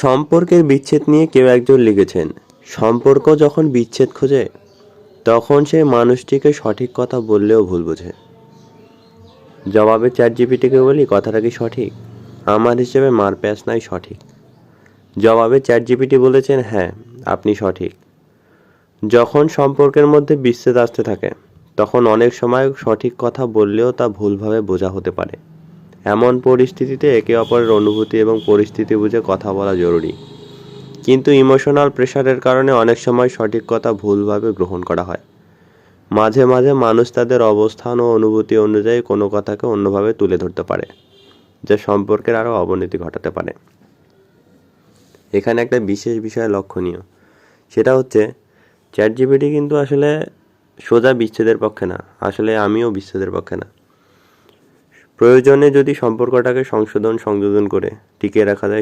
সম্পর্কের বিচ্ছেদ নিয়ে কেউ একজন লিখেছেন। সম্পর্ক যখন বিচ্ছেদ খোঁজে, তখন সে মানুষটিকে সঠিক কথা বললেও ভুল বোঝে। জবাবে চ্যাট জিপিটিকে বলি, কথাটা কি সঠিক? আমার হিসেবে মার প্যাঁচ নাই সঠিক। জবাবে চ্যাট জিপিটি বলেছেন হ্যাঁ আপনি সঠিক। যখন সম্পর্কের মধ্যে বিচ্ছেদ আসতে থাকে, তখন অনেক সময় সঠিক কথা বললেও তা ভুলভাবে বোঝা হতে পারে। এমন পরিস্থিতিতে একে অপরের অনুভূতি এবং পরিস্থিতি বুঝে কথা বলা জরুরি। কিন্তু ইমোশনাল প্রেশারের কারণে অনেক সময় সঠিক কথা ভুলভাবে গ্রহণ করা হয়। মাঝে মাঝে মানুষ তাদের অবস্থান ও অনুভূতি অনুযায়ী কোনো কথাকে অন্যভাবে তুলে ধরতে পারে, যা সম্পর্কের আরও অবনতি ঘটাতে পারে। এখানে একটা বিশেষ বিষয় লক্ষণীয়। সেটা হচ্ছে চ্যাট জিপিটি কিন্তু আসলে সোজা বিচ্ছেদের পক্ষে না, আসলে আমিও বিচ্ছেদের পক্ষে না। প্রয়োজনে যদি সম্পর্কটাকে সংশোধন সংযোজন করে টিকিয়ে রাখা যায়